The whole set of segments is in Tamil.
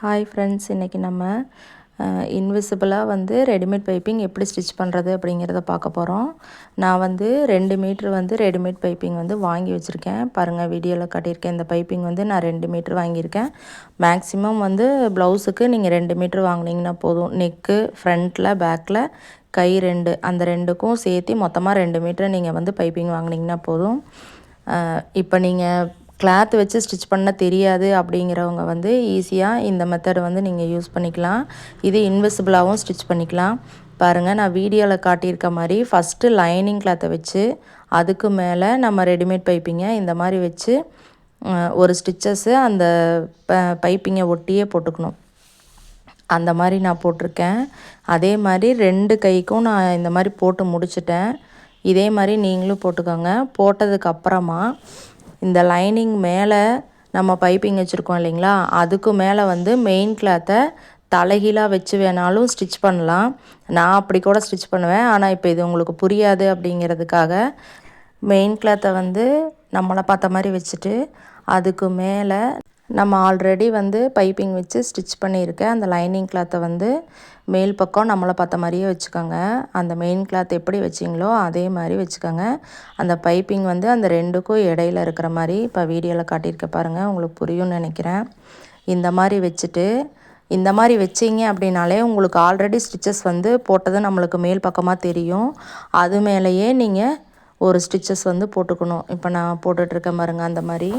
ஹாய் ஃப்ரெண்ட்ஸ் இன்றைக்கி நம்ம இன்விசிபிளாக வந்து ரெடிமேட் பைப்பிங் எப்படி ஸ்டிச் பண்ணுறது அப்படிங்கிறத பார்க்க போகிறோம் நான் வந்து ரெண்டு மீட்ரு வந்து ரெடிமேட் பைப்பிங் வந்து வாங்கி வச்சுருக்கேன். பாருங்கள் வீடியோவில் காட்டியிருக்கேன் இந்த பைப்பிங் வந்து நான் ரெண்டு மீட்ரு வாங்கியிருக்கேன். மேக்ஸிமம் வந்து ப்ளவுஸுக்கு நீங்கள் ரெண்டு மீட்ரு வாங்கினீங்கன்னா போதும். நெக்கு ஃப்ரண்ட்டில் பேக்கில் கை ரெண்டு. அந்த ரெண்டுக்கும் சேர்த்து மொத்தமாக ரெண்டு மீட்ரு நீங்கள் வந்து பைப்பிங் வாங்கினீங்கன்னா போதும். இப்போ நீங்கள் கிளாத் வச்சு ஸ்டிச் பண்ண தெரியாது அப்படிங்கிறவங்க வந்து ஈஸியாக இந்த மெத்தடை வந்து நீங்கள் யூஸ் பண்ணிக்கலாம். இது இன்விசிபிளாகவும் ஸ்டிச் பண்ணிக்கலாம். பாருங்கள் நான் வீடியோவில் காட்டியிருக்க மாதிரி ஃபஸ்ட்டு லைனிங் கிளாத்தை வச்சு அதுக்கு மேலே நம்ம ரெடிமேட் பைப்பிங்கை இந்த மாதிரி வச்சு ஒரு ஸ்டிச்சஸ்ஸு அந்த ப பைப்பிங்கை ஒட்டியே போட்டுக்கணும். அந்த மாதிரி நான் போட்டிருக்கேன். அதே மாதிரி ரெண்டு கைக்கும் நான் இந்த மாதிரி போட்டு முடிச்சிட்டேன். இதே மாதிரி நீங்களும் போட்டுக்கோங்க. போட்டதுக்கப்புறமா இந்த லைனிங் மேலே நம்ம பைப்பிங் வச்சுருக்கோம் இல்லைங்களா? அதுக்கு மேலே வந்து மெயின் கிளாத்தை தலைகீழாக வச்சு வேணாலும் ஸ்டிச் பண்ணலாம். நான் அப்படி கூட ஸ்டிச் பண்ணுவேன். ஆனால் இப்போ இது உங்களுக்கு புரியாது அப்படிங்கிறதுக்காக மெயின் கிளாத்தை வந்து நம்மளை பார்த்த மாதிரி வச்சுட்டு அதுக்கு மேலே நம்ம ஆல்ரெடி வந்து பைப்பிங் வச்சு ஸ்டிச் பண்ணியிருக்கேன் அந்த லைனிங் கிளாத்தை வந்து மேல் பக்கம் நம்மளை பார்த்த மாதிரியே வச்சுக்கோங்க. அந்த மெயின் கிளாத் எப்படி வச்சிங்களோ அதே மாதிரி வச்சுக்கோங்க. அந்த பைப்பிங் வந்து அந்த ரெண்டுக்கும் இடையில இருக்கிற மாதிரி இப்போ வீடியோவில் காட்டியிருக்க பாருங்கள் உங்களுக்கு புரியும்னு நினைக்கிறேன். இந்த மாதிரி வச்சுட்டு இந்த மாதிரி வச்சிங்க அப்படின்னாலே உங்களுக்கு ஆல்ரெடி ஸ்டிச்சஸ் வந்து போட்டது நம்மளுக்கு மேல் பக்கமாக தெரியும். அது மேலேயே நீங்கள் ஒரு ஸ்டிச்சஸ் வந்து போட்டுக்கணும். இப்போ நான் போட்டுட்ருக்கேன் பாருங்கள் அந்த மாதிரி.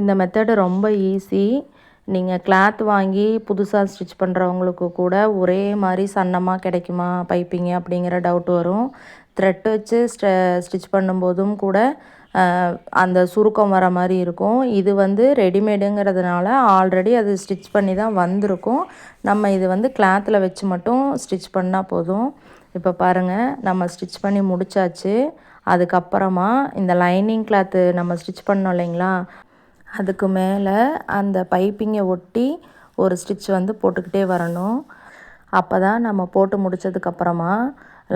இந்த மெத்தடு ரொம்ப ஈஸி நீங்கள் கிளாத் வாங்கி புதுசாக ஸ்டிச் பண்ணுறவங்களுக்கு கூட ஒரே மாதிரி சன்னமாக கிடைக்குமா? பைப்பிங்க அப்படிங்கிற டவுட் வரும். த்ரெட் வச்சு ஸ்ட ஸ்டிச் பண்ணும்போதும் கூட அந்த சுருக்கம் வர மாதிரி இருக்கும். இது வந்து ரெடிமேடுங்கிறதுனால ஆல்ரெடி அது ஸ்டிச் பண்ணி தான் வந்திருக்கும். நம்ம இது வந்து கிளாத்தில் வச்சு மட்டும் ஸ்டிச் பண்ணால் போதும். இப்போ பாருங்கள் நம்ம ஸ்டிச் பண்ணி முடித்தாச்சு அதுக்கப்புறமா இந்த லைனிங் கிளாத்து நம்ம ஸ்டிச் பண்ணோம் இல்லைங்களா? அதுக்கு மேலே அந்த பைப்பிங்கை ஒட்டி ஒரு ஸ்டிச் வந்து போட்டுக்கிட்டே வரணும். அப்போ தான் நம்ம போட்டு முடித்ததுக்கப்புறமா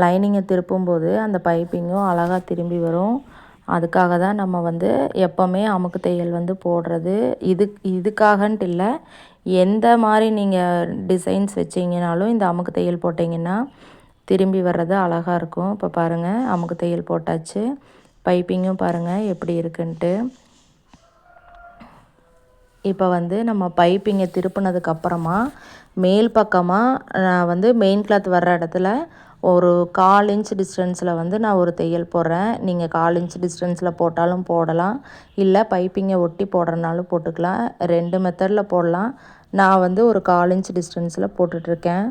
லைனிங்கை திருப்பும்போது அந்த பைப்பிங்கும் அழகாக திரும்பி வரும். அதுக்காக தான் நம்ம வந்து எப்போவுமே அமுக்கு தையல் வந்து போடுறது. இது இதுக்காகன்ட்டு இல்லை. எந்த மாதிரி நீங்கள் டிசைன்ஸ் வச்சிங்கனாலும் இந்த அமுக்கு தையல் போட்டிங்கன்னா திரும்பி வர்றது அழகாக இருக்கும். இப்போ பாருங்கள் அமுக்கு தையல் போட்டாச்சு. பைப்பிங்கும் பாருங்கள் எப்படி இருக்குன்ட்டு. இப்போ வந்து நம்ம பைப்பிங்கை திருப்பினதுக்கப்புறமா மேல் பக்கமாக நான் வந்து மெயின் கிளாத் வர்ற இடத்துல ஒரு கால் இன்ச் டிஸ்டன்ஸில் வந்து நான் ஒரு தையல் போடுறேன். நீங்கள் கால் இன்ச் டிஸ்டன்ஸில் போட்டாலும் போடலாம். இல்லை பைப்பிங்கை ஒட்டி போடுறனாலும் போட்டுக்கலாம். ரெண்டு மெத்தடில் போடலாம். நான் வந்து ஒரு கால் இன்ச் டிஸ்டன்ஸில் போட்டுட்ருக்கேன்.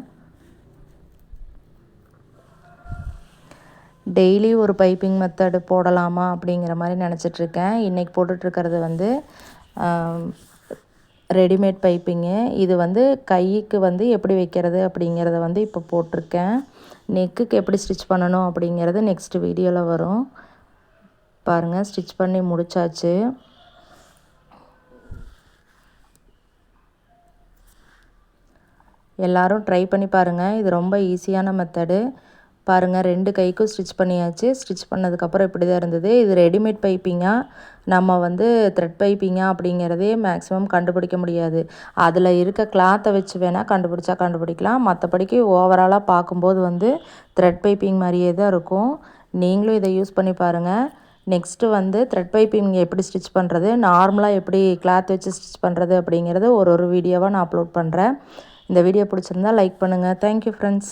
டெய்லி ஒரு பைப்பிங் மெத்தடு போடலாமா அப்படிங்கிற மாதிரி நினச்சிட்ருக்கேன். இன்றைக்கி போட்டுட்ருக்கிறது வந்து ரெடிமேட் பைப்பிங்கு. இது வந்து கைக்கு வந்து எப்படி வைக்கிறது அப்படிங்கிறத வந்து இப்போ போட்டிருக்கேன். நெக்குக்கு எப்படி ஸ்டிச் பண்ணணும் அப்படிங்கிறது நெக்ஸ்ட்டு வீடியோவில் வரும். பாருங்கள் ஸ்டிச் பண்ணி முடித்தாச்சு எல்லோரும் ட்ரை பண்ணி பாருங்கள் இது ரொம்ப ஈஸியான மெத்தடு. பாருங்கள் ரெண்டு கைக்கும் ஸ்டிச் பண்ணியாச்சு. ஸ்டிச் பண்ணதுக்கப்புறம் இப்படி தான் இருந்தது. இது ரெடிமேட் பைப்பிங்காக நம்ம வந்து த்ரெட் பைப்பிங்கா அப்படிங்கிறதே மேக்ஸிமம் கண்டுபிடிக்க முடியாது. அதில் இருக்க கிளாத்தை வச்சு வேணால் கண்டுபிடிச்சா கண்டுபிடிக்கலாம். மற்றபடிக்கு ஓவராலாக பார்க்கும்போது வந்து த்ரெட் பைப்பிங் மாதிரியே தான் இருக்கும். நீங்களும் இதை யூஸ் பண்ணி பாருங்கள் நெக்ஸ்ட்டு வந்து த்ரெட் பைப்பிங் எப்படி ஸ்டிச் பண்ணுறது நார்மலாக எப்படி கிளாத் வச்சு ஸ்டிச் பண்ணுறது அப்படிங்கிறது ஒரு ஒரு வீடியோவாக நான் அப்லோட் பண்ணுறேன் இந்த வீடியோ பிடிச்சிருந்தா லைக் பண்ணுங்கள் தேங்க்யூ ஃப்ரெண்ட்ஸ்